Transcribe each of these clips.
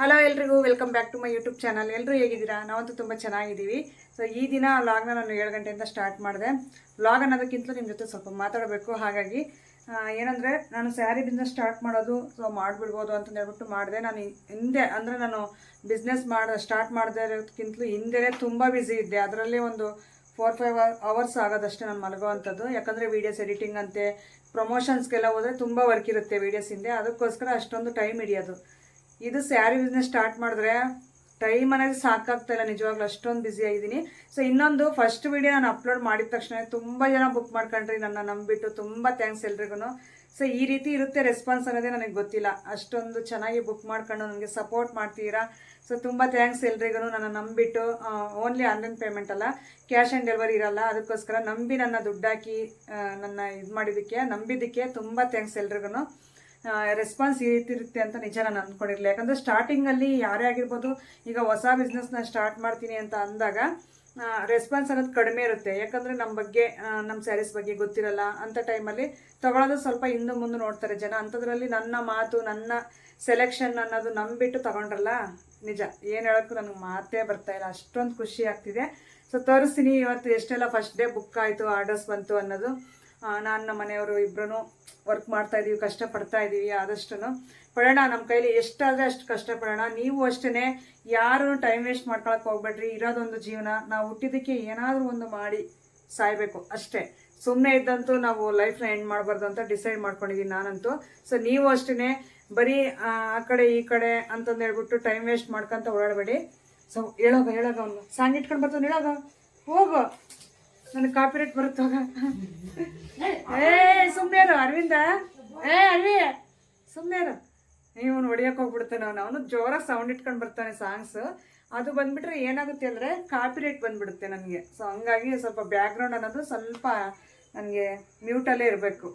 Hello ಎಲ್ರಿಗೂ welcome back to my YouTube channel ಎಲ್ಲರೂ ಹೇಗಿದ್ದೀರಾ? ನಾವಂತೂ ತುಂಬ ಚೆನ್ನಾಗಿದ್ದೀವಿ. ಸೊ ಈ ದಿನ ವ್ಲಾಗ್ನ ನಾನು ಏಳು ಗಂಟೆಯಿಂದ ಸ್ಟಾರ್ಟ್ ಮಾಡಿದೆ. ವ್ಲಾಗ್ ಅನ್ನೋದಕ್ಕಿಂತಲೂ ನಿಮ್ಮ ಜೊತೆ ಸ್ವಲ್ಪ ಮಾತಾಡಬೇಕು. ಹಾಗಾಗಿ ಏನಂದರೆ, ನಾನು ಸ್ಯಾರಿ ಸ್ಟಾರ್ಟ್ ಮಾಡೋದು ಸೊ ಮಾಡಿಬಿಡ್ಬೋದು ಅಂತ ಹೇಳ್ಬಿಟ್ಟು ಮಾಡಿದೆ. ನಾನು ಹಿಂದೆ, ಅಂದರೆ ನಾನು ಬಿಸ್ನೆಸ್ ಮಾಡ ಸ್ಟಾರ್ಟ್ ಮಾಡದೇ ಇರೋದಕ್ಕಿಂತಲೂ ಹಿಂದೆನೇ ತುಂಬ ಬ್ಯುಸಿ ಇದ್ದೆ. ಅದರಲ್ಲೇ ಒಂದು ಫೋರ್ ಫೈವ್ ಅವರ್ಸ್ ಆಗೋದಷ್ಟೇ ನಾನು ಮಲಗೋವಂಥದ್ದು. ಯಾಕಂದರೆ ವೀಡಿಯೋಸ್ ಎಡಿಟಿಂಗ್ ಅಂತೆ ಪ್ರಮೋಷನ್ಸ್ಗೆಲ್ಲ ಹೋದರೆ ತುಂಬ ವರ್ಕ್ ಇರುತ್ತೆ ವೀಡಿಯೋಸ್ ಹಿಂದೆ. ಅದಕ್ಕೋಸ್ಕರ ಅಷ್ಟೊಂದು ಟೈಮ್ ಹಿಡಿಯೋದು. ಇದು ಸ್ಯಾರಿ ಬಿಸ್ನೆಸ್ ಸ್ಟಾರ್ಟ್ ಮಾಡಿದ್ರೆ ಟೈಮ್ ಅನ್ನೋದು ಸಾಕಾಗ್ತಾ ಇಲ್ಲ. ನಿಜವಾಗ್ಲೂ ಅಷ್ಟೊಂದು ಬ್ಯುಸಿ ಆಗಿದ್ದೀನಿ. ಸೊ ಇನ್ನೊಂದು ಫಸ್ಟ್ ವಿಡಿಯೋ ನಾನು ಅಪ್ಲೋಡ್ ಮಾಡಿದ ತಕ್ಷಣ ತುಂಬ ಜನ ಬುಕ್ ಮಾಡ್ಕೊಂಡ್ರಿ, ನನ್ನ ನಂಬಿಟ್ಟು ತುಂಬ ಥ್ಯಾಂಕ್ಸ್ ಎಲ್ರಿಗೂ ಸೊ ಈ ರೀತಿ ಇರುತ್ತೆ ರೆಸ್ಪಾನ್ಸ್ ಅನ್ನೋದೇ ನನಗೆ ಗೊತ್ತಿಲ್ಲ. ಅಷ್ಟೊಂದು ಚೆನ್ನಾಗಿ ಬುಕ್ ಮಾಡ್ಕೊಂಡು ನನಗೆ ಸಪೋರ್ಟ್ ಮಾಡ್ತೀರಾ? ಸೊ ತುಂಬ ಥ್ಯಾಂಕ್ಸ್ ಎಲ್ರಿಗೂ ನನ್ನ ನಂಬಿಟ್ಟು ಓನ್ಲಿ ಆನ್ಲೈನ್ ಪೇಮೆಂಟ್ ಅಲ್ಲ ಕ್ಯಾಶ್ ಆ್ಯಂಡ್ ಡೆಲಿವರಿ ಇರಲ್ಲ. ಅದಕ್ಕೋಸ್ಕರ ನಂಬಿ ನನ್ನ ದುಡ್ಡಾಕಿ ನನ್ನ ಇದು ಮಾಡಿದ್ದಕ್ಕೆ, ನಂಬಿದ್ದಕ್ಕೆ ತುಂಬ ಥ್ಯಾಂಕ್ಸ್ ಎಲ್ರಿಗೂ ರೆಸ್ಪಾನ್ಸ್ ಈ ರೀತಿ ಇರುತ್ತೆ ಅಂತ ನಿಜ ನಾನು ಅಂದ್ಕೊಂಡಿರಲಿಲ್ಲ ಯಾಕಂದರೆ ಸ್ಟಾರ್ಟಿಂಗಲ್ಲಿ ಯಾರೇ ಆಗಿರ್ಬೋದು, ಈಗ ಹೊಸ ಬಿಸ್ನೆಸ್ನ ಸ್ಟಾರ್ಟ್ ಮಾಡ್ತೀನಿ ಅಂತ ಅಂದಾಗ ರೆಸ್ಪಾನ್ಸ್ ಅನ್ನೋದು ಕಡಿಮೆ ಇರುತ್ತೆ. ಯಾಕಂದರೆ ನಮ್ಮ ಬಗ್ಗೆ ನಮ್ಮ ಸ್ಯಾರೀಸ್ ಬಗ್ಗೆ ಗೊತ್ತಿರಲ್ಲ. ಅಂತ ಟೈಮಲ್ಲಿ ತೊಗೊಳೋದು ಸ್ವಲ್ಪ ಹಿಂದೆ ಮುಂದೆ ನೋಡ್ತಾರೆ ಜನ. ಅಂಥದ್ರಲ್ಲಿ ನನ್ನ ಮಾತು, ನನ್ನ ಸೆಲೆಕ್ಷನ್ ಅನ್ನೋದು ನಂಬಿಟ್ಟು ತಗೊಂಡ್ರಲ್ಲ? ನಿಜ. ಏನು ಹೇಳೋಕ್ಕೂ ನನಗೆ ಮಾತೇ ಬರ್ತಾ ಇಲ್ಲ. ಅಷ್ಟೊಂದು ಖುಷಿ ಆಗ್ತಿದೆ. ಸೊ ತೋರಿಸ್ತೀನಿ ಇವತ್ತು ಎಷ್ಟೆಲ್ಲ ಫಸ್ಟ್ ಡೇ ಬುಕ್ ಆಯಿತು ಆರ್ಡರ್ಸ್ ಬಂತು ಅನ್ನೋದು. ನಾನು ನಮ್ಮ ಮನೆಯವರು ಇಬ್ಬರೂ ವರ್ಕ್ ಮಾಡ್ತಾ ಇದ್ದೀವಿ ಕಷ್ಟಪಡ್ತಾ ಇದ್ದೀವಿ ಆದಷ್ಟು ಪಡೋಣ ನಮ್ಮ ಕೈಲಿ ಎಷ್ಟಾದರೆ ಅಷ್ಟು ಕಷ್ಟಪಡೋಣ. ನೀವು ಅಷ್ಟೇ ಯಾರು ಟೈಮ್ ವೇಸ್ಟ್ ಮಾಡ್ಕೊಳಕ್ಕೆ ಹೋಗ್ಬೇಡ್ರಿ. ಇರೋದೊಂದು ಜೀವನ. ನಾವು ಹುಟ್ಟಿದ್ದಕ್ಕೆ ಏನಾದರೂ ಒಂದು ಮಾಡಿ ಸಾಯಬೇಕು ಅಷ್ಟೇ. ಸುಮ್ಮನೆ ಇದ್ದಂತೂ ನಾವು ಲೈಫ್ನ ಎಂಡ್ ಮಾಡಬಾರ್ದು ಅಂತ ಡಿಸೈಡ್ ಮಾಡ್ಕೊಂಡಿದ್ದೀನಿ ನಾನಂತೂ. ಸೊ ನೀವು ಅಷ್ಟೇ ಬರೀ, ಆ ಕಡೆ ಈ ಕಡೆ ಅಂತಂದು ಹೇಳ್ಬಿಟ್ಟು ಟೈಮ್ ವೇಸ್ಟ್ ಮಾಡ್ಕೊಂತ ಓಡಾಡಬೇಡಿ. ಸೊ ಹೇಳೋಗ ಹೇಳೋಗ ಅವನು. ಸಾಂಗ್ ಇಟ್ಕೊಂಡು ಬರ್ತಾನೆ, ಹೇಳೋಗ. ಹೋಗು. ನನಗೆ ಕಾಪಿ ರೇಟ್ ಹೋಗ ಏ ಸುಮ್ಮನೆ ಇರು ಅರವಿಂದ. ಏ ಅರವಿ. ಸುಮ್ಮನೆ ಇರು ಇವನು ಹೊಡಿಯಕ್ಕೆ ಹೋಗ್ಬಿಡ್ತಾನೆ ಅವನು. ಅವನು ಜೋರಾಗಿ ಸೌಂಡ್ ಇಟ್ಕೊಂಡು ಬರ್ತಾನೆ ಸಾಂಗ್ಸ್ ಅದು ಬಂದ್ಬಿಟ್ರೆ ಏನಾಗುತ್ತೆ ಅಂದರೆ ಕಾಪಿ ರೇಟ್ ಬಂದ್ಬಿಡುತ್ತೆ ನನಗೆ. ಸೊ ಹಂಗಾಗಿ ಸ್ವಲ್ಪ ಬ್ಯಾಕ್ಗ್ರೌಂಡ್ ಅನ್ನೋದು ಸ್ವಲ್ಪ ನನಗೆ ಮ್ಯೂಟಲ್ಲೇ ಇರಬೇಕು.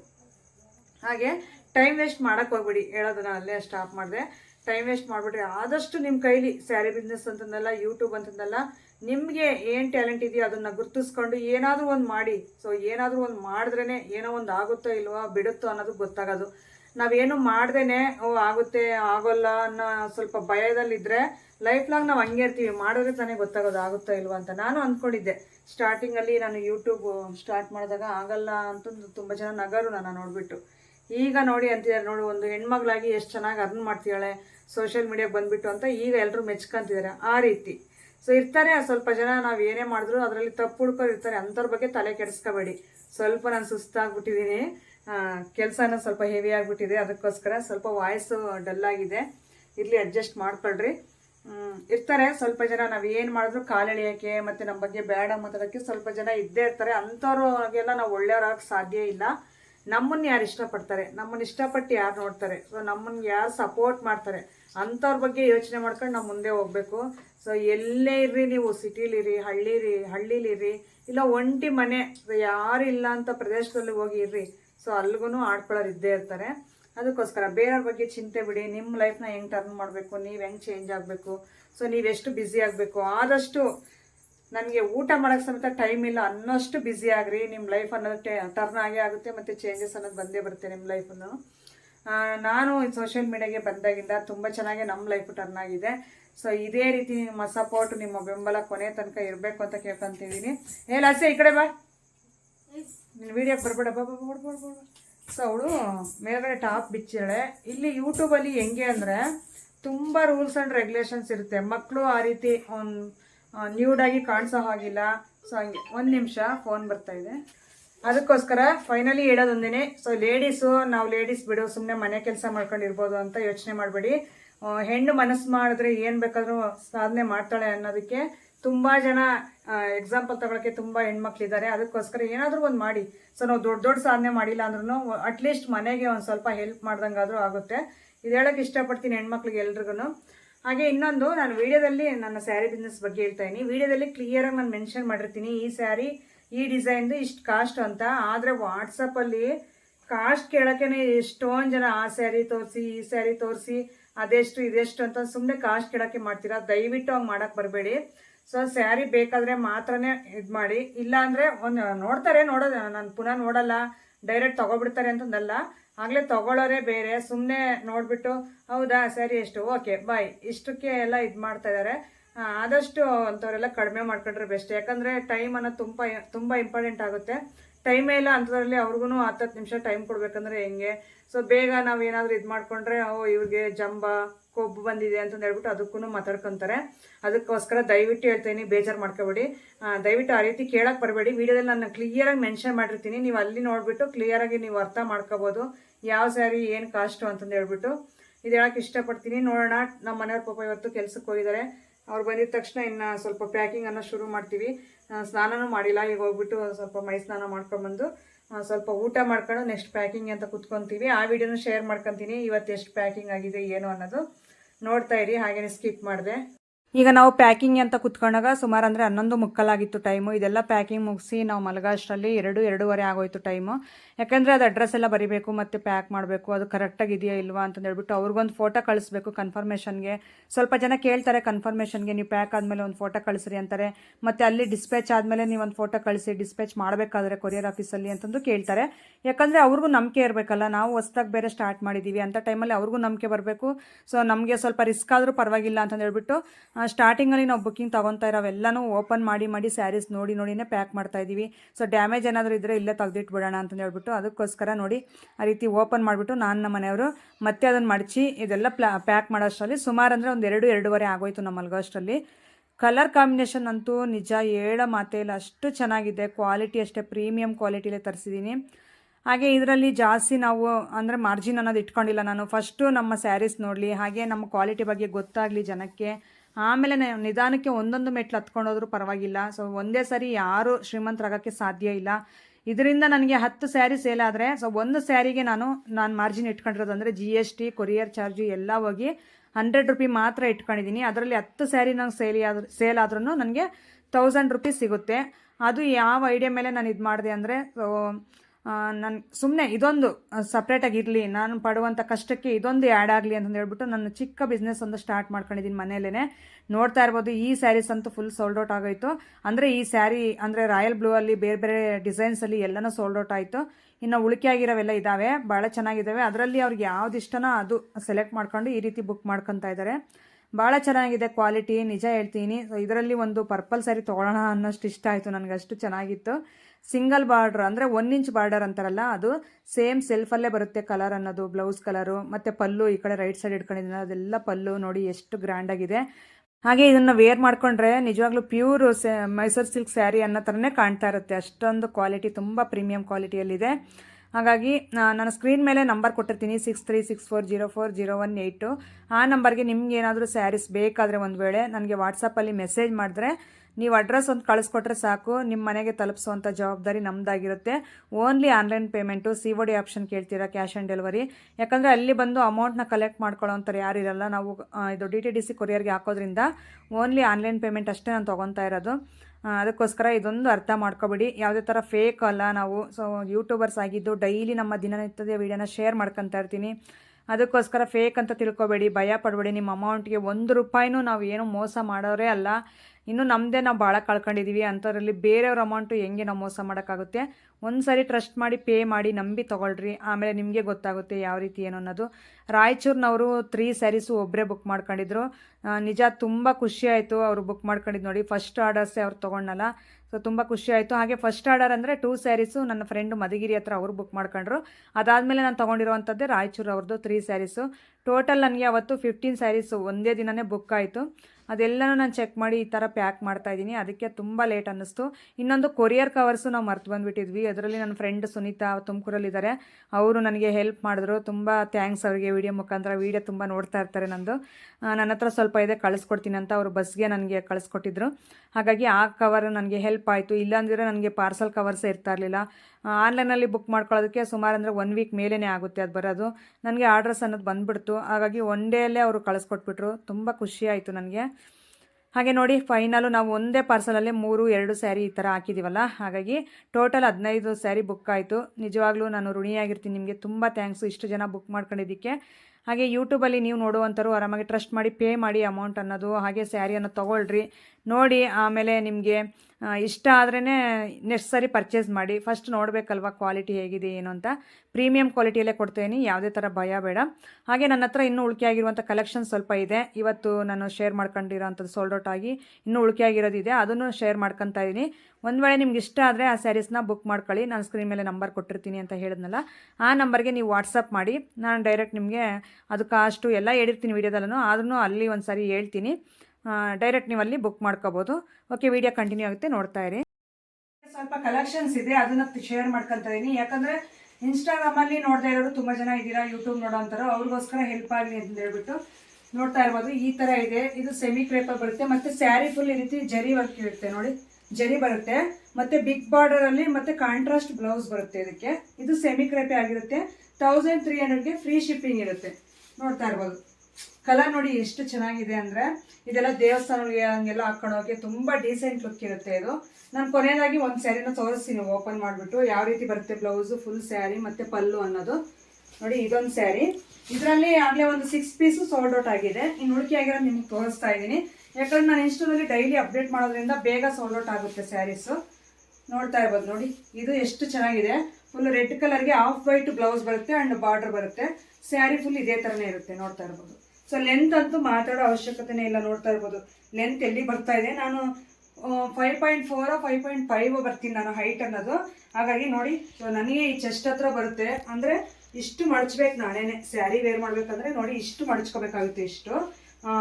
ಹಾಗೆ ಟೈಮ್ ವೇಸ್ಟ್ ಮಾಡಕ್ಕೆ ಹೋಗ್ಬಿಡಿ. ಹೇಳೋದನ್ನ ಅಲ್ಲೇ ಸ್ಟಾಪ್ ಮಾಡಿದೆ. ಟೈಮ್ ವೇಸ್ಟ್ ಮಾಡಿಬಿಟ್ರೆ ಆದಷ್ಟು ನಿಮ್ಮ ಕೈಲಿ ಸ್ಯಾರಿ ಬಿಸ್ನೆಸ್ ಅಂತಂದಲ್ಲ ಯೂಟ್ಯೂಬ್ ಅಂತಂದಲ್ಲ ನಿಮಗೆ ಏನು ಟ್ಯಾಲೆಂಟ್ ಇದೆಯೋ ಅದನ್ನು ಗುರ್ತಿಸ್ಕೊಂಡು ಏನಾದರೂ ಒಂದು ಮಾಡಿ. ಸೊ ಏನಾದರೂ ಒಂದು ಮಾಡಿದ್ರೇ ಏನೋ ಒಂದು ಆಗುತ್ತೋ ಇಲ್ವೋ ಬಿಡುತ್ತೋ ಅನ್ನೋದು ಗೊತ್ತಾಗೋದು. ನಾವೇನು ಮಾಡ್ದೇನೆ, ಓ, ಆಗುತ್ತೆ, ಆಗೋಲ್ಲ ಅನ್ನೋ ಸ್ವಲ್ಪ ಭಯದಲ್ಲಿದ್ದರೆ ಲೈಫ್ ಲಾಂಗ್ ನಾವು ಹಂಗೆ ಇರ್ತೀವಿ. ಮಾಡಿದ್ರೆ ತಾನೇ ಗೊತ್ತಾಗೋದು ಆಗುತ್ತೋ ಇಲ್ವೋ ಅಂತ. ನಾನು ಅಂದ್ಕೊಂಡಿದ್ದೆ ಸ್ಟಾರ್ಟಿಂಗಲ್ಲಿ ನಾನು ಯೂಟ್ಯೂಬ್ ಸ್ಟಾರ್ಟ್ ಮಾಡಿದಾಗ ಆಗಲ್ಲ ಅಂತಂದು ತುಂಬ ಜನ ನಗರು ನಾನು ನೋಡಿಬಿಟ್ಟು. ಈಗ ನೋಡಿ ಅಂತಿದ್ದಾರೆ ನೋಡು, ಒಂದು ಹೆಣ್ಮಗಳಾಗಿ ಎಷ್ಟು ಚೆನ್ನಾಗಿ ಅರ್ನ್ ಮಾಡ್ತಿದ್ದಾಳೆ ಸೋಷಿಯಲ್ ಮೀಡಿಯಾಗೆ ಬಂದುಬಿಟ್ಟು ಅಂತ ಈಗ ಎಲ್ಲರೂ ಮೆಚ್ಕೊಂತಿದ್ದಾರೆ. ಆ ರೀತಿ. ಸೊ ಇರ್ತಾರೆ, ಸ್ವಲ್ಪ ಜನ ನಾವು ಏನೇ ಮಾಡಿದ್ರು ಅದರಲ್ಲಿ ತಪ್ಪು ಹುಡ್ಕೋರು ಇರ್ತಾರೆ. ಅಂಥವ್ರ ಬಗ್ಗೆ ತಲೆ ಕೆಡಿಸ್ಕೋಬೇಡಿ. ಸ್ವಲ್ಪ ನಾನು ಸುಸ್ತಾಗ್ಬಿಟ್ಟಿದ್ದೀನಿ ಕೆಲಸನ ಸ್ವಲ್ಪ ಹೆವಿ ಆಗಿಬಿಟ್ಟಿದೆ. ಅದಕ್ಕೋಸ್ಕರ ಸ್ವಲ್ಪ ವಾಯ್ಸು ಡಲ್ ಆಗಿದೆ. ಇರಲಿ ಅಡ್ಜಸ್ಟ್ ಮಾಡ್ಕೊಳ್ರಿ. ಇರ್ತಾರೆ, ಸ್ವಲ್ಪ ಜನ ನಾವು ಏನು ಮಾಡಿದ್ರು ಕಾಲೆಳೆಯೋಕ್ಕೆ ಮತ್ತು ನಮ್ಮ ಬಗ್ಗೆ ಬೇಡ ಮಾತಾಡೋಕ್ಕೆ ಸ್ವಲ್ಪ ಜನ ಇದ್ದೇ ಇರ್ತಾರೆ. ಅಂಥವ್ರಿಗೆಲ್ಲ ನಾವು ಒಳ್ಳೆಯವ್ರಾಗಕ್ಕೆ ಸಾಧ್ಯ ಇಲ್ಲ. ನಮ್ಮನ್ನು ಯಾರು ಇಷ್ಟಪಡ್ತಾರೆ? ನಮ್ಮನ್ನು ಇಷ್ಟಪಟ್ಟು ಯಾರು ನೋಡ್ತಾರೆ? ಸೊ ನಮ್ಮನ್ನು ಯಾರು ಸಪೋರ್ಟ್ ಮಾಡ್ತಾರೆ? ಅಂಥವ್ರ ಬಗ್ಗೆ ಯೋಚನೆ ಮಾಡ್ಕೊಂಡು ನಾವು ಮುಂದೆ ಹೋಗಬೇಕು. ಸೊ ಎಲ್ಲೇ ಇರ್ರಿ ನೀವು ಸಿಟಿಲಿರಿ ಹಳ್ಳಿರಿ ಹಳ್ಳಿಲಿರಿ ಇಲ್ಲ ಒಂಟಿ ಮನೆ, ಯಾರು ಇಲ್ಲ ಅಂತ ಪ್ರದೇಶದಲ್ಲಿ ಹೋಗಿ ಇರ್ರಿ. ಸೊ ಅಲ್ಲಿಗೂ ಆಡ್ಕೊಳ್ಳೋರು ಇದ್ದೇ ಇರ್ತಾರೆ. ಅದಕ್ಕೋಸ್ಕರ ಬೇರೆಯವ್ರ ಬಗ್ಗೆ ಚಿಂತೆ ಬಿಡಿ ನಿಮ್ಮ ಲೈಫ್ನ ಹೆಂಗೆ ಟರ್ನ್ ಮಾಡಬೇಕು, ನೀವು ಹೆಂಗೆ ಚೇಂಜ್ ಆಗಬೇಕು. ಸೊ ನೀವೆಷ್ಟು ಬ್ಯುಸಿ ಆಗಬೇಕು? ಆದಷ್ಟು ನನಗೆ ಊಟ ಮಾಡೋಕ್ಕೆ ಸಮೇತ ಟೈಮ್ ಇಲ್ಲ, ಅನ್ನೋಷ್ಟು ಬ್ಯುಸಿ ಆಗ್ರಿ. ನಿಮ್ಮ ಲೈಫ್ ಅನ್ನೋದು ಟರ್ನ್ ಆಗೇ ಆಗುತ್ತೆ, ಮತ್ತು ಚೇಂಜಸ್ ಅನ್ನೋದು ಬಂದೇ ಬರುತ್ತೆ ನಿಮ್ಮ ಲೈಫನ್ನು ನಾನು ಸೋಷಿಯಲ್ ಮೀಡಿಯಾಗೆ ಬಂದಾಗಿಂದ ತುಂಬ ಚೆನ್ನಾಗಿ ನಮ್ಮ ಲೈಫ್ ಟರ್ನ್ ಆಗಿದೆ. ಸೊ ಇದೇ ರೀತಿ ನಿಮ್ಮ ಸಪೋರ್ಟ್ ನಿಮ್ಮ ಬೆಂಬಲ ಕೊನೆ ತನಕ ಇರಬೇಕು ಅಂತ ಕೇಳ್ಕೊತಿದ್ದೀನಿ. ಏ ಲಸೆ ಈ ಕಡೆ ಬಾ. ನಿನ್ನ ವೀಡಿಯೋಗೆ ಬರಬೇಡ, ಬಾ ಬಾ ಬಾ ಸೊ ಅವಳು ಮೇಲ್ಗಡೆ ಟಾಪ್ ಬಿಚ್ಚಾಳೆ ಇಲ್ಲಿ ಯೂಟ್ಯೂಬಲ್ಲಿ ಹೆಂಗೆ ಅಂದರೆ ತುಂಬ ರೂಲ್ಸ್ ಆ್ಯಂಡ್ ರೆಗ್ಯುಲೇಷನ್ಸ್ ಇರುತ್ತೆ. ಮಕ್ಕಳು ಆ ರೀತಿ ಒಂದು ನ್ಯೂಡಾಗಿ ಕಾಣಿಸೋ ಹಾಗಿಲ್ಲ. ಸೊ ಹಂಗೆ, ಒಂದು ನಿಮಿಷ ಫೋನ್ ಬರ್ತಾ ಇದೆ. ಅದಕ್ಕೋಸ್ಕರ ಫೈನಲಿ ಹೇಳೋದೊಂದೇನೆ ಸೊ ಲೇಡೀಸು ನಾವು ಲೇಡೀಸ್ ಬಿಡು ಸುಮ್ಮನೆ ಮನೆ ಕೆಲಸ ಮಾಡ್ಕೊಂಡಿರ್ಬೋದು ಅಂತ ಯೋಚನೆ ಮಾಡಬೇಡಿ. ಹೆಣ್ಣು ಮನಸ್ಸು ಮಾಡಿದ್ರೆ ಏನು ಬೇಕಾದರೂ ಸಾಧನೆ ಮಾಡ್ತಾಳೆ ಅನ್ನೋದಕ್ಕೆ ತುಂಬ ಜನ ಎಕ್ಸಾಂಪಲ್ ತಗೊಳಕ್ಕೆ ತುಂಬ ಹೆಣ್ಮಕ್ಳಿದ್ದಾರೆ. ಅದಕ್ಕೋಸ್ಕರ ಏನಾದರೂ ಒಂದು ಮಾಡಿ. ಸೊ ನಾವು ದೊಡ್ಡ ದೊಡ್ಡ ಸಾಧನೆ ಮಾಡಿಲ್ಲ ಅಂದ್ರೂ ಅಟ್ಲೀಸ್ಟ್ ಮನೆಗೆ ಒಂದು ಸ್ವಲ್ಪ ಹೆಲ್ಪ್ ಮಾಡ್ದಂಗಾದರೂ ಆಗುತ್ತೆ. ಇದು ಹೇಳೋಕ್ಕೆ ಇಷ್ಟಪಡ್ತೀನಿ ಹೆಣ್ಮಕ್ಳಿಗೆ ಎಲ್ರಿಗೂ ಹಾಗೆ ಇನ್ನೊಂದು, ನಾನು ವಿಡಿಯೋದಲ್ಲಿ ನನ್ನ ಸ್ಯಾರಿ ಬಿಸ್ನೆಸ್ ಬಗ್ಗೆ ಹೇಳ್ತಾ ಇದ್ದೀನಿ ವಿಡಿಯೋದಲ್ಲಿ ಕ್ಲಿಯರಾಗಿ ನಾನು ಮೆನ್ಷನ್ ಮಾಡಿರ್ತೀನಿ. ಈ ಸ್ಯಾರಿ ಈ ಡಿಸೈನ್ದು ಇಷ್ಟು ಕಾಸ್ಟ್ ಅಂತ. ಆದರೆ ವಾಟ್ಸಪ್ಪಲ್ಲಿ ಕಾಸ್ಟ್ ಕೇಳೋಕ್ಕೇ ಎಷ್ಟೊಂದು ಜನ ಆ ಸ್ಯಾರಿ ತೋರಿಸಿ, ಈ ಸ್ಯಾರಿ ತೋರಿಸಿ, ಅದೆಷ್ಟು, ಇದೆಷ್ಟು ಅಂತ ಸುಮ್ಮನೆ ಕಾಸ್ಟ್ ಕೇಳೋಕ್ಕೆ ಮಾಡ್ತೀರಾ? ದಯವಿಟ್ಟು ಹಂಗೆ ಮಾಡೋಕ್ಕೆ ಬರಬೇಡಿ. ಸೊ ಸ್ಯಾರಿ ಬೇಕಾದರೆ ಮಾತ್ರನೇ ಇದು ಮಾಡಿ. ಇಲ್ಲ ಅಂದರೆ ಒಂದು, ನೋಡ್ತಾರೆ ನೋಡೋದು ನಾನು ಪುನಃ ನೋಡಲ್ಲ. ಡೈರೆಕ್ಟ್ ತೊಗೊಬಿಡ್ತಾರೆ ಅಂತಂದಲ್ಲ. ಆಗಲೇ ತೊಗೊಳ್ಳೋರೇ ಬೇರೆ. ಸುಮ್ಮನೆ ನೋಡಿಬಿಟ್ಟು, ಹೌದಾ, ಸ್ಯಾರಿ ಎಷ್ಟು? ಓಕೆ ಬಾಯ್ ಇಷ್ಟಕ್ಕೆ ಎಲ್ಲ ಇದು ಮಾಡ್ತಾ ಇದ್ದಾರೆ ಆದಷ್ಟು ಅಂಥವರೆಲ್ಲ ಕಡಿಮೆ ಮಾಡ್ಕೊಂಡ್ರೆ ಬೆಸ್ಟ್ ಯಾಕಂದರೆ ಟೈಮ್ ಅನ್ನೋದು ತುಂಬ ತುಂಬ ಇಂಪಾರ್ಟೆಂಟ್ ಆಗುತ್ತೆ. ಟೈಮೇ ಇಲ್ಲ ಅಂಥದ್ರಲ್ಲಿ ಅವ್ರಿಗೂ ಹತ್ತತ್ತು ನಿಮಿಷ ಟೈಮ್ ಕೊಡಬೇಕಂದ್ರೆ ಹೆಂಗೆ? ಸೊ ಬೇಗ ನಾವು ಏನಾದರೂ ಇದು ಮಾಡಿಕೊಂಡ್ರೆ, ಓ, ಇವ್ರಿಗೆ ಜಂಬ, ಕೊಬ್ಬು ಬಂದಿದೆ ಅಂತಂದು ಹೇಳ್ಬಿಟ್ಟು ಅದಕ್ಕೂ ಮಾತಾಡ್ಕೊತಾರೆ. ಅದಕ್ಕೋಸ್ಕರ ದಯವಿಟ್ಟು ಹೇಳ್ತೀನಿ, ಬೇಜಾರು ಮಾಡ್ಕೋಬೇಡಿ. ದಯವಿಟ್ಟು ಆ ರೀತಿ ಕೇಳಕ್ಕೆ ಬರಬೇಡಿ. ವಿಡಿಯೋದಲ್ಲಿ ನಾನು ಕ್ಲಿಯರಾಗಿ ಮೆನ್ಷನ್ ಮಾಡಿರ್ತೀನಿ. ನೀವು ಅಲ್ಲಿ ನೋಡಿಬಿಟ್ಟು ಕ್ಲಿಯರಾಗಿ ನೀವು ಅರ್ಥ ಮಾಡ್ಕೋಬೋದು. ಯಾವ ಸ್ಯಾರಿ, ಏನು ಕಾಸ್ಟು ಅಂತಂದು ಹೇಳ್ಬಿಟ್ಟು. ಇದು ಹೇಳಕ್ಕೆ ಇಷ್ಟಪಡ್ತೀನಿ. ನೋಡೋಣ ನಮ್ಮ ಮನೆಯವ್ರ ಪಾಪ ಇವತ್ತು ಕೆಲಸಕ್ಕೆ ಹೋಗಿದ್ದಾರೆ ಅವ್ರು ಬಂದಿದ ತಕ್ಷಣ ಇನ್ನು ಸ್ವಲ್ಪ ಪ್ಯಾಕಿಂಗನ್ನು ಶುರು ಮಾಡ್ತೀವಿ. ಸ್ನಾನನೂ ಮಾಡಿಲ್ಲ. ಈಗ ಹೋಗ್ಬಿಟ್ಟು ಸ್ವಲ್ಪ ಮೈ ಸ್ನಾನ ಮಾಡ್ಕೊಂಬಂದು ಸ್ವಲ್ಪ ಊಟ ಮಾಡ್ಕೊಂಡು ನೆಕ್ಸ್ಟ್ ಪ್ಯಾಕಿಂಗ್ ಅಂತ ಕುತ್ಕೊತೀವಿ. ಆ ವಿಡಿಯೋನ ಶೇರ್ ಮಾಡ್ಕೊತೀನಿ. ಇವತ್ತು ಎಷ್ಟು ಪ್ಯಾಕಿಂಗ್ ಆಗಿದೆ, ಏನು ಅನ್ನೋದು ನೋಡ್ತಾ ಇರಿ. ಹಾಗೇನೆ ಸ್ಕಿಪ್ ಮಾಡಿದೆ. ಈಗ ನಾವು ಪ್ಯಾಕಿಂಗ್ ಅಂತ ಕುತ್ಕೊಂಡಾಗ ಸುಮಾರು ಅಂದರೆ ಹನ್ನೊಂದು ಮುಕ್ಕಲಾಗಿತ್ತು ಟೈಮು ಇದೆಲ್ಲ ಪ್ಯಾಕಿಂಗ್ ಮುಗಿಸಿ ನಾವು ಮಲಗೋ ಅಷ್ಟರಲ್ಲಿ ಎರಡು, ಎರಡೂವರೆ ಆಗೋಯ್ತು ಟೈಮು ಯಾಕಂದರೆ ಅದು ಅಡ್ರೆಸ್ ಎಲ್ಲ ಬರಿಬೇಕು ಮತ್ತು ಪ್ಯಾಕ್ ಮಾಡಬೇಕು, ಅದು ಕರೆಕ್ಟಾಗಿ ಇದೆಯಾ ಇಲ್ವಾ ಅಂತ ಹೇಳ್ಬಿಟ್ಟು ಅವ್ರಿಗೊಂದು ಫೋಟೋ ಕಳಿಸ್ಬೇಕು ಕನ್ಫರ್ಮೇಷನ್ಗೆ ಸ್ವಲ್ಪ ಜನ ಕೇಳ್ತಾರೆ ಕನ್ಫರ್ಮೇಷನ್ಗೆ ನೀವು ಪ್ಯಾಕ್ ಆದಮೇಲೆ ಒಂದು ಫೋಟೋ ಕಳಿಸ್ರಿ ಅಂತಾರೆ. ಮತ್ತು ಅಲ್ಲಿ ಡಿಸ್ಪ್ಯಾಚ್ ಆದಮೇಲೆ ನೀವು ಒಂದು ಫೋಟೋ ಕಳಿಸಿ ಡಿಸ್ಪ್ಯಾಚ್ ಮಾಡಬೇಕಾದ್ರೆ ಕೊರಿಯರ್ ಆಫೀಸಲ್ಲಿ ಅಂತಂದು ಕೇಳ್ತಾರೆ. ಯಾಕಂದರೆ ಅವ್ರಿಗೂ ನಂಬಿಕೆ ಇರಬೇಕಲ್ಲ, ನಾವು ಹೊಸ್ದಾಗಿ ಬೇರೆ ಸ್ಟಾರ್ಟ್ ಮಾಡಿದ್ದೀವಿ ಅಂಥ ಟೈಮಲ್ಲಿ ಅವ್ರಿಗೂ ನಂಬಿಕೆ ಬರಬೇಕು. ಸೊ ನಮಗೆ ಸ್ವಲ್ಪ ರಿಸ್ಕ್ ಆದರೂ ಪರವಾಗಿಲ್ಲ ಅಂತಂದು ಹೇಳ್ಬಿಟ್ಟು ಸ್ಟಾರ್ಟಿಂಗಲ್ಲಿ ನಾವು ಬುಕ್ಕಿಂಗ್ ತೊಗೊತಾ ಇರೋವೆಲ್ಲನೂ ಓಪನ್ ಮಾಡಿ ಮಾಡಿ ಸ್ಯಾರೀಸ್ ನೋಡಿ, ನೋಡಿನೇ ಪ್ಯಾಕ್ ಮಾಡ್ತಾ ಇದ್ದೀವಿ. ಸೊ ಡ್ಯಾಮೇಜ್ ಏನಾದರೂ ಇದ್ದರೆ ಇಲ್ಲೇ ತೆಗೆದಿಟ್ಬಿಡೋಣ ಅಂತ ಹೇಳ್ಬಿಟ್ಟು ಅದಕ್ಕೋಸ್ಕರ ನೋಡಿ ಆ ರೀತಿ ಓಪನ್ ಮಾಡಿಬಿಟ್ಟು ನಾನು ನಮ್ಮ ಮನೆಯವರು ಮತ್ತೆ ಅದನ್ನು ಮಡಚಿ ಇದೆಲ್ಲ ಪ್ಯಾಕ್ ಮಾಡೋಷ್ಟರಲ್ಲಿ ಸುಮಾರು ಅಂದರೆ ಒಂದು ಎರಡು, ಎರಡೂವರೆ ಆಗೋಯ್ತು ನಮ್ಮ ಮಲಗೋ ಅಷ್ಟರಲ್ಲಿ ಕಲರ್ ಕಾಂಬಿನೇಷನ್ ಅಂತೂ ನಿಜ ಹೇಳೋ ಮಾತೇ ಅಷ್ಟು ಚೆನ್ನಾಗಿದೆ. ಕ್ವಾಲಿಟಿ ಅಷ್ಟೇ. ಪ್ರೀಮಿಯಂ ಕ್ವಾಲಿಟಿಲೇ ತರಿಸಿದ್ದೀನಿ ಹಾಗೆ ಇದರಲ್ಲಿ ಜಾಸ್ತಿ ನಾವು ಅಂದರೆ ಮಾರ್ಜಿನ್ ಅನ್ನೋದು ಇಟ್ಕೊಂಡಿಲ್ಲ ನಾನು. ಫಸ್ಟು ನಮ್ಮ ಸ್ಯಾರೀಸ್ ನೋಡಲಿ, ಹಾಗೆ ನಮ್ಮ ಕ್ವಾಲಿಟಿ ಬಗ್ಗೆ ಗೊತ್ತಾಗಲಿ ಜನಕ್ಕೆ. ಆಮೇಲೆ ನಾನು ನಿಧಾನಕ್ಕೆ ಒಂದೊಂದು ಮೆಟ್ಲು ಹತ್ಕೊಂಡೋದ್ರೂ ಪರವಾಗಿಲ್ಲ. ಸೊ ಒಂದೇ ಸರಿ ಯಾರು ಶ್ರೀಮಂತರಾಗೋಕ್ಕೆ ಸಾಧ್ಯ ಇಲ್ಲ. ಇದರಿಂದ ನನಗೆ ಹತ್ತು ಸ್ಯಾರಿ ಸೇಲ್ ಆದರೆ ಸೊ ಒಂದು ಸ್ಯಾರಿಗೆ ನಾನು ನಾನು ಮಾರ್ಜಿನ್ ಇಟ್ಕೊಂಡಿರೋದು ಅಂದರೆ G S T courier charge ಎಲ್ಲ ಹೋಗಿ ಹಂಡ್ರೆಡ್ ರುಪಿ ಮಾತ್ರ ಇಟ್ಕೊಂಡಿದ್ದೀನಿ. ಅದರಲ್ಲಿ ಹತ್ತು ಸ್ಯಾರಿ ನಂಗೆ ಸೇಲ್ ಆದ್ರೂ ಸೇಲ್ ಆದ್ರೂ ನನಗೆ ತೌಸಂಡ್ ರುಪೀಸ್ ಸಿಗುತ್ತೆ. ಅದು ಯಾವ ಐಡಿಯಾ ಮೇಲೆ ನಾನು ಇದು ಮಾಡಿದೆ ಅಂದರೆ ನಾನು ಸುಮ್ಮನೆ ಇದೊಂದು ಸಪ್ರೇಟಾಗಿ ಇರಲಿ. ನಾನು ಪಡುವಂಥ ಕಷ್ಟಕ್ಕೆ ಇದೊಂದು ಆ್ಯಡ್ ಆಗಲಿ ಅಂತ ಹೇಳ್ಬಿಟ್ಟು ನನ್ನ ಚಿಕ್ಕ ಬಿಸ್ನೆಸ್ ಒಂದು ಸ್ಟಾರ್ಟ್ ಮಾಡ್ಕೊಂಡಿದ್ದೀನಿ ಮನೇಲೇ ನೋಡ್ತಾ ಇರ್ಬೋದು ಈ ಸ್ಯಾರೀಸ್ ಅಂತೂ ಫುಲ್ ಸೋಲ್ಡ್ ಔಟ್ ಆಗೋಯ್ತು. ಅಂದರೆ ಈ ಸ್ಯಾರಿ ಅಂದರೆ ರಾಯಲ್ ಬ್ಲೂ ಅಲ್ಲಿ ಬೇರೆ ಬೇರೆ ಡಿಸೈನ್ಸಲ್ಲಿ ಎಲ್ಲನೂ ಸೋಲ್ಡ್ ಔಟ್ ಆಯಿತು. ಇನ್ನು ಉಳಿಕೆ ಆಗಿರೋವೆಲ್ಲ ಇದ್ದಾವೆ ಭಾಳ ಚೆನ್ನಾಗಿದ್ದಾವೆ ಅದರಲ್ಲಿ ಅವ್ರಿಗೆ ಯಾವ್ದು ಇಷ್ಟನೋ ಅದು ಸೆಲೆಕ್ಟ್ ಮಾಡ್ಕೊಂಡು ಈ ರೀತಿ ಬುಕ್ ಮಾಡ್ಕೊತಾ ಇದ್ದಾರೆ ಭಾಳ ಚೆನ್ನಾಗಿದೆ ಕ್ವಾಲಿಟಿ ನಿಜ ಹೇಳ್ತೀನಿ. ಇದರಲ್ಲಿ ಒಂದು ಪರ್ಪಲ್ ಸ್ಯಾರಿ ತೊಗೊಳ್ಳೋಣ ಅನ್ನೋಷ್ಟು ಇಷ್ಟ ಆಯಿತು ನನಗೆ ಅಷ್ಟು ಚೆನ್ನಾಗಿತ್ತು. ಸಿಂಗಲ್ ಬಾರ್ಡರ್ ಅಂದರೆ ಒನ್ ಇಂಚ್ ಬಾರ್ಡರ್ ಅಂತಾರಲ್ಲ, ಅದು ಸೇಮ್ ಸೆಲ್ಫಲ್ಲೇ ಬರುತ್ತೆ ಕಲರ್ ಅನ್ನೋದು ಬ್ಲೌಸ್ ಕಲರು ಮತ್ತು ಪಲ್ಲು ಈ ಕಡೆ ರೈಟ್ ಸೈಡ್ ಇಟ್ಕೊಂಡಿದ್ದೀನಿ ಅದೆಲ್ಲ ಪಲ್ಲು ನೋಡಿ ಎಷ್ಟು ಗ್ರ್ಯಾಂಡಾಗಿದೆ ಹಾಗೆ ಇದನ್ನು ವೇರ್ ಮಾಡಿಕೊಂಡ್ರೆ ನಿಜವಾಗ್ಲೂ ಪ್ಯೂರ್ ಮೈಸೂರು ಸಿಲ್ಕ್ ಸ್ಯಾರಿ ಅನ್ನೋ ಥರನೇ ಕಾಣ್ತಾ ಇರುತ್ತೆ. ಅಷ್ಟೊಂದು ಕ್ವಾಲಿಟಿ ತುಂಬ ಪ್ರೀಮಿಯಂ ಕ್ವಾಲಿಟಿಯಲ್ಲಿದೆ ಹಾಗಾಗಿ ನಾನು ಸ್ಕ್ರೀನ್ ಮೇಲೆ ನಂಬರ್ ಕೊಟ್ಟಿರ್ತೀನಿ six three six four zero four zero one eight ಆ ನಂಬರ್ಗೆ ನಿಮ್ಗೆ ಏನಾದರೂ ಸ್ಯಾರೀಸ್ ಬೇಕಾದರೆ ಒಂದು ವೇಳೆ ನನಗೆ ವಾಟ್ಸಪ್ಪಲ್ಲಿ ಮೆಸೇಜ್ ಮಾಡಿದ್ರೆ ನೀವು ಅಡ್ರೆಸ್ ಒಂದು ಕಳಿಸ್ಕೊಟ್ರೆ ಸಾಕು ನಿಮ್ಮ ಮನೆಗೆ ತಲುಪಿಸುವಂಥ ಜವಾಬ್ದಾರಿ ನಮ್ಮದಾಗಿರುತ್ತೆ only online payment C O D option ಕೇಳ್ತೀರಾ ಕ್ಯಾಶ್ ಆನ್ ಡೆಲಿವರಿ ಯಾಕಂದರೆ ಅಲ್ಲಿ ಬಂದು ಅಮೌಂಟ್ನ ಕಲೆಕ್ಟ್ ಮಾಡ್ಕೊಳ್ಳೋಂಥವ್ರು ಯಾರು ಇರಲ್ಲ. ನಾವು ಇದು ಡಿ ಟಿ ಡಿ ಸಿ ಕೊರಿಯರ್ಗೆ ಹಾಕೋದ್ರಿಂದ ಓನ್ಲಿ ಆನ್ಲೈನ್ ಪೇಮೆಂಟ್ ಅಷ್ಟೇ ನಾನು ತೊಗೊತಾ ಇರೋದು. ಅದಕ್ಕೋಸ್ಕರ ಇದೊಂದು ಅರ್ಥ ಮಾಡ್ಕೊಬೇಡಿ. ಯಾವುದೇ ಥರ ಫೇಕ್ ಅಲ್ಲ ನಾವು. ಸೊ ಯೂಟ್ಯೂಬರ್ಸ್ ಆಗಿದ್ದು ಡೈಲಿ ನಮ್ಮ ದಿನನಿತ್ಯದ ವೀಡಿಯೋನ ಶೇರ್ ಮಾಡ್ಕೊತಾ ಇರ್ತೀನಿ. ಅದಕ್ಕೋಸ್ಕರ ಫೇಕ್ ಅಂತ ತಿಳ್ಕೊಬೇಡಿ, ಭಯ ಪಡಬೇಡಿ. ನಿಮ್ಮ ಅಮೌಂಟ್ಗೆ ಒಂದು ರೂಪಾಯಿನೂ ನಾವು ಏನು ಮೋಸ ಮಾಡೋರೇ ಅಲ್ಲ. ಇನ್ನು ನಮ್ಮದೇ ನಾವು ಭಾಳ ಕಳ್ಕೊಂಡಿದ್ದೀವಿ ಅಂಥದ್ರಲ್ಲಿ ಬೇರೆಯವ್ರ ಅಮೌಂಟು ಹೆಂಗೆ ನಾವು ಮೋಸ ಮಾಡೋಕ್ಕಾಗುತ್ತೆ? ಒಂದು ಸಾರಿ ಟ್ರಸ್ಟ್ ಮಾಡಿ ಪೇ ಮಾಡಿ ನಂಬಿ ತೊಗೊಳ್ರಿ. ಆಮೇಲೆ ನಿಮಗೆ ಗೊತ್ತಾಗುತ್ತೆ ಯಾವ ರೀತಿ ಏನು ಅನ್ನೋದು. ರಾಯಚೂರಿನವರು ತ್ರೀ ಸ್ಯಾರೀಸು ಒಬ್ಬರೇ ಬುಕ್ ಮಾಡ್ಕೊಂಡಿದ್ರು. ನಿಜ ತುಂಬ ಖುಷಿ ಆಯಿತು ಅವರು ಬುಕ್ ಮಾಡ್ಕೊಂಡಿದ್ದು ನೋಡಿ. ಫಸ್ಟ್ ಆರ್ಡರ್ಸೇ ಅವ್ರು ತೊಗೊಂಡಲ್ಲ ಸೊ ತುಂಬ ಖುಷಿ ಆಯಿತು. ಹಾಗೆ ಫಸ್ಟ್ ಆರ್ಡರ್ ಅಂದರೆ ಟೂ ಸ್ಯಾರೀಸು ನನ್ನ ಫ್ರೆಂಡು ಮಧುಗಿರಿ ಹತ್ರ ಅವರು ಬುಕ್ ಮಾಡ್ಕೊಂಡ್ರು. ಅದಾದಮೇಲೆ ನಾನು ತೊಗೊಂಡಿರುವಂಥದ್ದೇ ರಾಯಚೂರು ಅವ್ರದ್ದು ತ್ರೀ ಸ್ಯಾರೀಸು ಟೋಟಲ್ ನನಗೆ ಅವತ್ತು ಫಿಫ್ಟೀನ್ ಸ್ಯಾರೀಸು ಒಂದೇ ದಿನವೇ ಬುಕ್ ಆಯಿತು. ಅದೆಲ್ಲನೂ ನಾನು ಚೆಕ್ ಮಾಡಿ ಈ ಥರ ಪ್ಯಾಕ್ ಮಾಡ್ತಾ ಇದ್ದೀನಿ. ಅದಕ್ಕೆ ತುಂಬ ಲೇಟ್ ಅನ್ನಿಸ್ತು. ಇನ್ನೊಂದು ಕೊರಿಯರ್ ಕವರ್ಸು ನಾವು ಮರ್ತು ಬಂದುಬಿಟ್ಟಿದ್ವಿ. ಅದರಲ್ಲಿ ನನ್ನ ಫ್ರೆಂಡ್ ಸುನೀತಾ ತುಮಕೂರಲ್ಲಿದ್ದಾರೆ ಅವರು ನನಗೆ ಹೆಲ್ಪ್ ಮಾಡಿದ್ರು. ತುಂಬ ಥ್ಯಾಂಕ್ಸ್ ಅವರಿಗೆ ವಿಡಿಯೋ ಮುಖಾಂತರ. ವಿಡಿಯೋ ತುಂಬ ನೋಡ್ತಾ ಇರ್ತಾರೆ ನಂದು. ನನ್ನ ಹತ್ರ ಸ್ವಲ್ಪ ಇದೆ, ಕಳಿಸ್ಕೊಡ್ತೀನಿ ಅಂತ ಅವರು ಬಸ್ಗೆ ನನಗೆ ಕಳಿಸ್ಕೊಟ್ಟಿದ್ರು. ಹಾಗಾಗಿ ಆ ಕವರ್ ನನಗೆ ಹೆಲ್ಪ್ ಆಯಿತು. ಇಲ್ಲಾಂದಿದ್ರೆ ನನಗೆ ಪಾರ್ಸಲ್ ಕವರ್ಸೇ ಇರ್ತಾ ಇರಲಿಲ್ಲ. ಆನ್ಲೈನಲ್ಲಿ ಬುಕ್ ಮಾಡ್ಕೊಳ್ಳೋದಕ್ಕೆ ಸುಮಾರು ಅಂದರೆ ಒನ್ ವೀಕ್ ಮೇಲೇ ಆಗುತ್ತೆ ಅದು ಬರೋದು. ನನಗೆ ಆರ್ಡ್ರಸ್ ಅನ್ನೋದು ಬಂದುಬಿಡ್ತು. ಹಾಗಾಗಿ ಒನ್ ಡೇಯಲ್ಲೇ ಅವರು ಕಳಿಸ್ಕೊಟ್ಬಿಟ್ರು. ತುಂಬ ಖುಷಿ ಆಯಿತು ನನಗೆ. ಹಾಗೆ ನೋಡಿ ಫೈನಲು ನಾವು ಒಂದೇ ಪಾರ್ಸಲಲ್ಲೇ ಮೂರು, ಎರಡು ಸ್ಯಾರಿ ಈ ಥರ ಹಾಕಿದ್ದೀವಲ್ಲ ಹಾಗಾಗಿ ಟೋಟಲ್ ಹದಿನೈದು ಸ್ಯಾರಿ ಬುಕ್ ಆಯಿತು. ನಿಜವಾಗ್ಲೂ ನಾನು ಋಣಿಯಾಗಿರ್ತೀನಿ ನಿಮಗೆ. ತುಂಬ ಥ್ಯಾಂಕ್ಸು ಇಷ್ಟು ಜನ ಬುಕ್ ಮಾಡ್ಕೊಂಡಿದ್ದಕ್ಕೆ. ಹಾಗೆ ಯೂಟ್ಯೂಬಲ್ಲಿ ನೀವು ನೋಡುವಂಥರು ಆರಾಮಾಗಿ ಟ್ರಸ್ಟ್ ಮಾಡಿ, ಪೇ ಮಾಡಿ ಅಮೌಂಟ್ ಅನ್ನೋದು, ಹಾಗೆ ಸ್ಯಾರಿಯನ್ನು ತೊಗೊಳ್ರಿ. ನೋಡಿ ಆಮೇಲೆ ನಿಮಗೆ ಇಷ್ಟ ಆದ್ರೇ ನೆಕ್ಸ್ಟ್ ಸರಿ ಪರ್ಚೇಸ್ ಮಾಡಿ. ಫಸ್ಟ್ ನೋಡಬೇಕಲ್ವ ಕ್ವಾಲಿಟಿ ಹೇಗಿದೆ, ಏನು ಅಂತ. ಪ್ರೀಮಿಯಂ ಕ್ವಾಲಿಟಿಯಲ್ಲೇ ಕೊಡ್ತೇನೆ, ಯಾವುದೇ ಥರ ಭಯ ಬೇಡ. ಹಾಗೆ ನನ್ನ ಹತ್ರ ಇನ್ನೂ ಉಳಿಕೆ ಕಲೆಕ್ಷನ್ ಸ್ವಲ್ಪ ಇದೆ. ಇವತ್ತು ನಾನು ಶೇರ್ ಮಾಡ್ಕೊಂಡಿರೋಂಥದ್ದು ಸೋಲ್ಡ್ ಔಟ್ ಆಗಿ ಇನ್ನೂ ಉಳಿಕೆ ಆಗಿರೋದಿದೆ ಅದನ್ನು ಶೇರ್ ಮಾಡ್ಕೊತಾ ಇದ್ದೀನಿ. ಒಂದು ವೇಳೆ ನಿಮ್ಗೆ ಇಷ್ಟ ಆದರೆ ಆ ಸ್ಯಾರೀಸ್ನ ಬುಕ್ ಮಾಡ್ಕೊಳ್ಳಿ. ನಾನು ಸ್ಕ್ರೀನ್ ಮೇಲೆ ನಂಬರ್ ಕೊಟ್ಟಿರ್ತೀನಿ ಅಂತ ಹೇಳಿದ್ನಲ್ಲ, ಆ ನಂಬರ್ಗೆ ನೀವು ವಾಟ್ಸಪ್ ಮಾಡಿ. ನಾನು ಡೈರೆಕ್ಟ್ ನಿಮಗೆ ಅದು ಕಾಸ್ಟು ಎಲ್ಲ ಹೇಳಿರ್ತೀನಿ ವೀಡಿಯೋದಲ್ಲೂ ಆದ್ರೂ ಅಲ್ಲಿ ಒಂದು ಸಾರಿ ಹೇಳ್ತೀನಿ. ಡೈರೆಕ್ಟ್ ನೀವು ಅಲ್ಲಿ ಬುಕ್ ಮಾಡ್ಕೋಬೋದು. ಓಕೆ ವಿಡಿಯೋ ಕಂಟಿನ್ಯೂ ಆಗುತ್ತೆ, ನೋಡ್ತಾ ಇರಿ. ಸ್ವಲ್ಪ ಕಲೆಕ್ಷನ್ಸ್ ಇದೆ, ಅದನ್ನ ಶೇರ್ ಮಾಡ್ಕೊತಾ ಇದೀನಿ. ಯಾಕಂದ್ರೆ ಇನ್ಸ್ಟಾಗ್ರಾಮ್ ಅಲ್ಲಿ ನೋಡ್ತಾ ಇರೋರು ತುಂಬಾ ಜನ ಇದ್ದೀರಾ ಯೂಟ್ಯೂಬ್ ನೋಡೋಂತಾರ ಅವ್ರಿಗೋಸ್ಕರ ಹೆಲ್ಪ್ ಆಗಲಿ ಅಂತ ಹೇಳ್ಬಿಟ್ಟು ನೋಡ್ತಾ ಇರ್ಬೋದು. ಈ ತರ ಇದೆ. ಇದು ಸೆಮಿ ಕ್ರೇಪರ್ ಬರುತ್ತೆ. ಮತ್ತೆ ಸ್ಯಾರಿ ಫುಲ್ ಈ ರೀತಿ ಜರಿ ವರ್ಕ್ ಇರುತ್ತೆ ನೋಡಿ. ಜರಿ ಬರುತ್ತೆ. ಮತ್ತೆ ಬಿಗ್ ಬಾರ್ಡರ್ ಅಲ್ಲಿ ಮತ್ತೆ ಕಾಂಟ್ರಾಸ್ಟ್ ಬ್ಲೌಸ್ ಬರುತ್ತೆ ಇದಕ್ಕೆ. ಇದು ಸೆಮಿ ಕ್ರೇಪೆ ಆಗಿರುತ್ತೆ. ತೌಸಂಡ್ ತ್ರೀ ಹಂಡ್ರೆಡ್ಗೆ ಫ್ರೀ ಶಿಪ್ಪಿಂಗ್ ಇರುತ್ತೆ. ನೋಡ್ತಾ ಇರ್ಬೋದು. ಕಲರ್ ನೋಡಿ ಎಷ್ಟು ಚೆನ್ನಾಗಿದೆ ಅಂದ್ರೆ ಇದೆಲ್ಲ ದೇವಸ್ಥಾನಗಳಿಗೆ ಹಂಗೆಲ್ಲ ಹಾಕೊಂಡು ಹೋಗಿ ತುಂಬಾ ಡೀಸೆಂಟ್ ಲುಕ್ ಇರುತ್ತೆ ಇದು. ನಾನು ಕೊನೆಯದಾಗಿ ಒಂದು ಸ್ಯಾರಿನ ತೋರಿಸ್ತೀನಿ, ಓಪನ್ ಮಾಡಿಬಿಟ್ಟು ಯಾವ ರೀತಿ ಬರುತ್ತೆ ಬ್ಲೌಸು ಫುಲ್ ಸ್ಯಾರಿ ಮತ್ತೆ ಪಲ್ಲು ಅನ್ನೋದು. ನೋಡಿ ಇದೊಂದು ಸ್ಯಾರಿ. ಇದರಲ್ಲಿ ಆಗಲೇ ಒಂದು ಸಿಕ್ಸ್ ಪೀಸು ಸೋಲ್ಡ್ ಔಟ್ ಆಗಿದೆ. ಇನ್ನು ಉಳಿಕೆ ಆಗಿರೋದು ನಿಮ್ಗೆ ತೋರಿಸ್ತಾ ಇದ್ದೀನಿ. ಯಾಕಂದ್ರೆ ನಾನು ಇನ್ಸ್ಟಾದಲ್ಲಿ ಡೈಲಿ ಅಪ್ಡೇಟ್ ಮಾಡೋದ್ರಿಂದ ಬೇಗ ಸೋಲ್ಡ್ ಔಟ್ ಆಗುತ್ತೆ ಸ್ಯಾರೀಸು. ನೋಡ್ತಾ ಇರ್ಬೋದು, ನೋಡಿ. ಇದು ಎಷ್ಟು ಚೆನ್ನಾಗಿದೆ. ಫುಲ್ ರೆಡ್ ಕಲರ್ಗೆ ಆಫ್ ವೈಟ್ ಬ್ಲೌಸ್ ಬರುತ್ತೆ ಅಂಡ್ ಬಾರ್ಡರ್ ಬರುತ್ತೆ. ಸ್ಯಾರಿ ಫುಲ್ ಇದೇ ಥರನೇ ಇರುತ್ತೆ, ನೋಡ್ತಾ ಇರ್ಬೋದು. ಸೊ ಲೆಂತ್ ಅಂತೂ ಮಾತಾಡೋ ಅವಶ್ಯಕತೆನೇ ಇಲ್ಲ ನೋಡ್ತಾ ಇರ್ಬೋದು. ಲೆಂತ್ ಎಲ್ಲಿ ಬರ್ತಾ ಇದೆ? ನಾನು five point four five point five ಬರ್ತೀನಿ ನಾನು ಹೈಟ್ ಅನ್ನೋದು. ಹಾಗಾಗಿ ನೋಡಿ ಸೊ ನನಗೆ ಈ ಚೆಸ್ಟ್ ಹತ್ರ ಬರುತ್ತೆ. ಅಂದರೆ ಇಷ್ಟು ಮಡಚ್ಬೇಕು ನಾನೇನೆ. ಸ್ಯಾರಿ ವೇರ್ ಮಾಡ್ಬೇಕಂದ್ರೆ ನೋಡಿ ಇಷ್ಟು ಮಡಚ್ಕೋಬೇಕಾಗುತ್ತೆ ಇಷ್ಟು.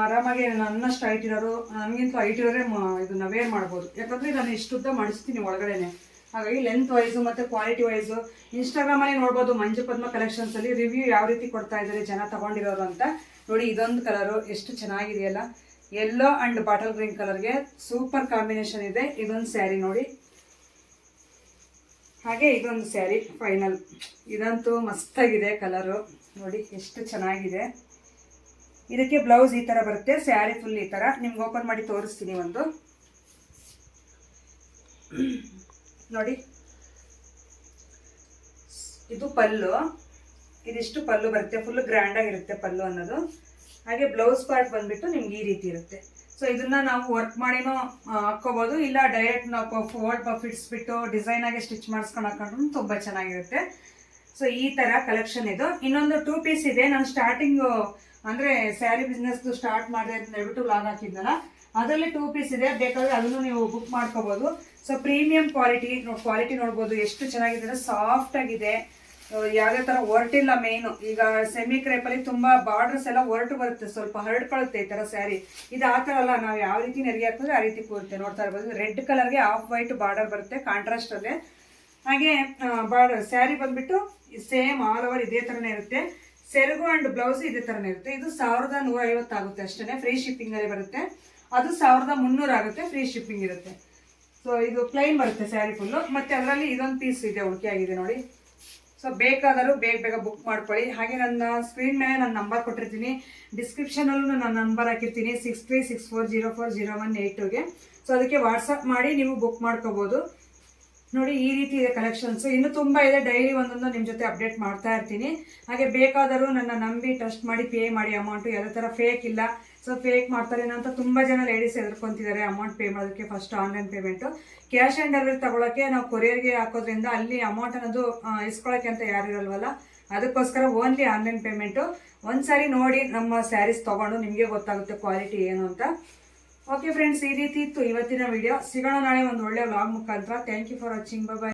ಆರಾಮಾಗಿ ನನ್ನಷ್ಟು ಹೈಟ್ ಇರೋರು ನನಗಿಂತ ಹೈಟ್ ಇರೋರೆ ಇದನ್ನ ವೇರ್ ಮಾಡ್ಬೋದು. ಯಾಕಂದ್ರೆ ನಾನು ಇಷ್ಟುದ್ದ ಮಡಿಸ್ತೀನಿ ಒಳಗಡೆನೆ. ಹಾಗಾಗಿ ಲೆಂತ್ ವೈಸು ಮತ್ತು ಕ್ವಾಲಿಟಿ ವೈಸು ಇನ್ಸ್ಟಾಗ್ರಾಮಲ್ಲಿ ನೋಡ್ಬೋದು ಮಂಜು ಪದ್ಮ ಕಲೆಕ್ಷನ್ಸಲ್ಲಿ ರಿವ್ಯೂ ಯಾವ ರೀತಿ ಕೊಡ್ತಾ ಇದ್ದಾರೆ ಜನ ತಗೊಂಡಿರೋರು ಅಂತ. ನೋಡಿ ಇದೊಂದು ಕಲರು ಎಷ್ಟು ಚೆನ್ನಾಗಿದೆಯಲ್ಲ. ಯೆಲ್ಲೋ ಆ್ಯಂಡ್ ಬಾಟಲ್ ಗ್ರೀನ್ ಕಲರ್ಗೆ ಸೂಪರ್ ಕಾಂಬಿನೇಷನ್ ಇದೆ. ಇದೊಂದು ಸ್ಯಾರಿ ನೋಡಿ. ಹಾಗೆ ಇದೊಂದು ಸ್ಯಾರಿ ಫೈನಲ್ ಇದಂತೂ ಮಸ್ತಾಗಿದೆ ಕಲರು ನೋಡಿ ಎಷ್ಟು ಚೆನ್ನಾಗಿದೆ. ಇದಕ್ಕೆ ಬ್ಲೌಸ್ ಈ ಥರ ಬರುತ್ತೆ ಸ್ಯಾರಿ ಫುಲ್ ಈ ಥರ ನಿಮ್ಗೆ ಓಪನ್ ಮಾಡಿ ತೋರಿಸ್ತೀನಿ ಒಂದು. ನೋಡಿ. ಇದು ಪಲ್ಲು. ಇದಿಷ್ಟು ಪಲ್ಲು ಬರುತ್ತೆ. ಫುಲ್ ಗ್ರ್ಯಾಂಡ್ ಆಗಿರುತ್ತೆ ಪಲ್ಲು ಅನ್ನೋದು. ಹಾಗೆ ಬ್ಲೌಸ್ ಪಾರ್ಟ್ ಬಂದ್ಬಿಟ್ಟು ನಿಮ್ಗೆ ಈ ರೀತಿ ಇರುತ್ತೆ. ಸೊ ಇದನ್ನ ನಾವು ವರ್ಕ್ ಮಾಡಿನೂ ಹಾಕೋಬಹುದು ಇಲ್ಲ ಡೈರೆಕ್ಟ್ ನಾವು ಫೋಲ್ಡ್ ಬಿಟ್ಟು ಡಿಸೈನ್ ಆಗಿ ಸ್ಟಿಚ್ ಮಾಡಿಸ್ಕೊಂಡು ಹಾಕೊಂಡ್ರು ತುಂಬ ಚೆನ್ನಾಗಿರುತ್ತೆ. ಸೊ ಈ ತರ ಕಲೆಕ್ಷನ್ ಇದು. ಇನ್ನೊಂದು ಟೂ ಪೀಸ್ ಇದೆ. ನಾನು ಸ್ಟಾರ್ಟಿಂಗ್ ಅಂದ್ರೆ ಸ್ಯಾರಿ ಬಿಸ್ನೆಸ್ ಸ್ಟಾರ್ಟ್ ಮಾಡಿದೆ ಅಂತ ಹೇಳ್ಬಿಟ್ಟು ಲಾಗ್ ಹಾಕಿದ್ನಲ್ಲ. ಅದರಲ್ಲಿ ಟೂ ಪೀಸ್ ಇದೆ. ಬೇಕಾದರೆ ಅದನ್ನು ನೀವು ಬುಕ್ ಮಾಡ್ಕೋಬಹುದು ಸೊ ಪ್ರೀಮಿಯಂ ಕ್ವಾಲಿಟಿ ಕ್ವಾಲಿಟಿ ನೋಡ್ಬೋದು. ಎಷ್ಟು ಚೆನ್ನಾಗಿದೆ ಸಾಫ್ಟ್ ಆಗಿದೆ. ಯಾವುದೇ ಥರ ಹೊರಟಿಲ್ಲ ಮೇನು ಈಗ ಸೆಮಿ ಕ್ರೇಪಲ್ಲಿ ತುಂಬಾ ಬಾರ್ಡರ್ಸ್ ಎಲ್ಲ ಹೊರಟು ಬರುತ್ತೆ. ಸ್ವಲ್ಪ ಹರಡ್ಕೊಳ್ಳುತ್ತೆ ಈ ತರ ಸ್ಯಾರಿ ಇದು ಆ ಥರ ಅಲ್ಲ. ನಾವು ಯಾವ ರೀತಿ ನೆರಿಗೆ ಹಾಕಿದ್ರೆ ಆ ರೀತಿ ಕೂರುತ್ತೆ ನೋಡ್ತಾ ಇರ್ಬೋದು. ರೆಡ್ ಕಲರ್ಗೆ ಆಫ್ ವೈಟ್ ಬಾರ್ಡರ್ ಬರುತ್ತೆ ಕಾಂಟ್ರಾಸ್ಟ್ ಅಲ್ಲೇ. ಹಾಗೆ ಬಾರ್ಡರ್ ಸ್ಯಾರಿ ಬಂದುಬಿಟ್ಟು ಸೇಮ್ ಆಲ್ ಓವರ್ ಇದೇ ಥರನೇ ಇರುತ್ತೆ. ಸೆರಗು ಅಂಡ್ ಬ್ಲೌಸ್ ಇದೇ ಥರನೇ ಇರುತ್ತೆ. ಇದು ಸಾವಿರದ ನೂರ ಐವತ್ತು ಆಗುತ್ತೆ ಅಷ್ಟೇ ಫ್ರೀ ಶಿಪ್ಪಿಂಗ್ ಅಲ್ಲಿ ಬರುತ್ತೆ. ಅದು ಸಾವಿರದ ಮುನ್ನೂರು ಆಗುತ್ತೆ ಫ್ರೀ ಶಿಪ್ಪಿಂಗ್ ಇರುತ್ತೆ. ಸೊ ಇದು ಪ್ಲೈನ್ ಬರುತ್ತೆ ಸ್ಯಾರಿ ಫುಲ್ಲು ಮತ್ತೆ ಅದರಲ್ಲಿ ಇದೊಂದು ಪೀಸ್ ಇದೆ ಹುಡುಕಿ ಆಗಿದೆ ನೋಡಿ. ಸೊ ಬೇಕಾದರೂ ಬೇಗ ಬೇಗ ಬುಕ್ ಮಾಡ್ಕೊಳ್ಳಿ. ಹಾಗೆ ನನ್ನ ಸ್ಕ್ರೀನ್ ಮೇಲೆ ನನ್ನ ನಂಬರ್ ಕೊಟ್ಟಿರ್ತೀನಿ. ಡಿಸ್ಕ್ರಿಪ್ಷನಲ್ಲೂ ನನ್ನ ನಂಬರ್ ಹಾಕಿರ್ತೀನಿ six three six four zero four zero one eight ಟುಗೆ so ಅದಕ್ಕೆ ವಾಟ್ಸಪ್ ಮಾಡಿ ನೀವು ಬುಕ್ ಮಾಡ್ಕೋಬೋದು. ನೋಡಿ, ಈ ರೀತಿ ಇದೆ ಕಲೆಕ್ಷನ್ಸ್ ಇನ್ನು ತುಂಬಾ ಇದೆ. ಡೈಲಿ ಒಂದೊಂದು ನಿಮ್ಮ ಜೊತೆ ಅಪ್ಡೇಟ್ ಮಾಡ್ತಾ ಇರ್ತೀನಿ. ಹಾಗೆ ಬೇಕಾದರೂ ನನ್ನ ನಂಬಿ ಟ್ರಸ್ಟ್ ಮಾಡಿ ಪೇ ಮಾಡಿ ಅಮೌಂಟ್ ಯಾವುದೇ ಥರ ಫೇಕ್ ಇಲ್ಲ. ಸೊ ಫೇಕ್ ಮಾಡ್ತಾರೆ ಅಂತ ತುಂಬಾ ಜನ ಲೇಡೀಸ್ ಎದುರ್ಕೊಂತಿದ್ದಾರೆ ಅಮೌಂಟ್ ಪೇ ಮಾಡೋದಕ್ಕೆ first online payment cash on delivery ತಗೊಳಕ್ಕೆ ನಾವು ಕೊರಿಯರ್ಗೆ ಹಾಕೋದ್ರಿಂದ ಅಲ್ಲಿ ಅಮೌಂಟ್ ಅನ್ನೋದು ಇಸ್ಕೊಳ್ಳೋಕ್ಕೆ ಅಂತ ಯಾರು ಇರಲ್ವಲ್ಲ? ಅದಕ್ಕೋಸ್ಕರ ಓನ್ಲಿ ಆನ್ಲೈನ್ ಪೇಮೆಂಟು ಒಂದ್ಸಾರಿ ನೋಡಿ ನಮ್ಮ ಸ್ಯಾರೀಸ್ ತಗೊಂಡು ನಿಮಗೆ ಗೊತ್ತಾಗುತ್ತೆ ಕ್ವಾಲಿಟಿ ಏನು ಅಂತ. ಓಕೆ ಫ್ರೆಂಡ್ಸ್ ಈ ರೀತಿ ಇತ್ತು ಇವತ್ತಿನ ವಿಡಿಯೋ ಸಿಗೋಣ ನಾಳೆ ಒಂದು ಒಳ್ಳೆ ವ್ಲಾಗ್ ಮುಖಾಂತರ. Thank you for watching bye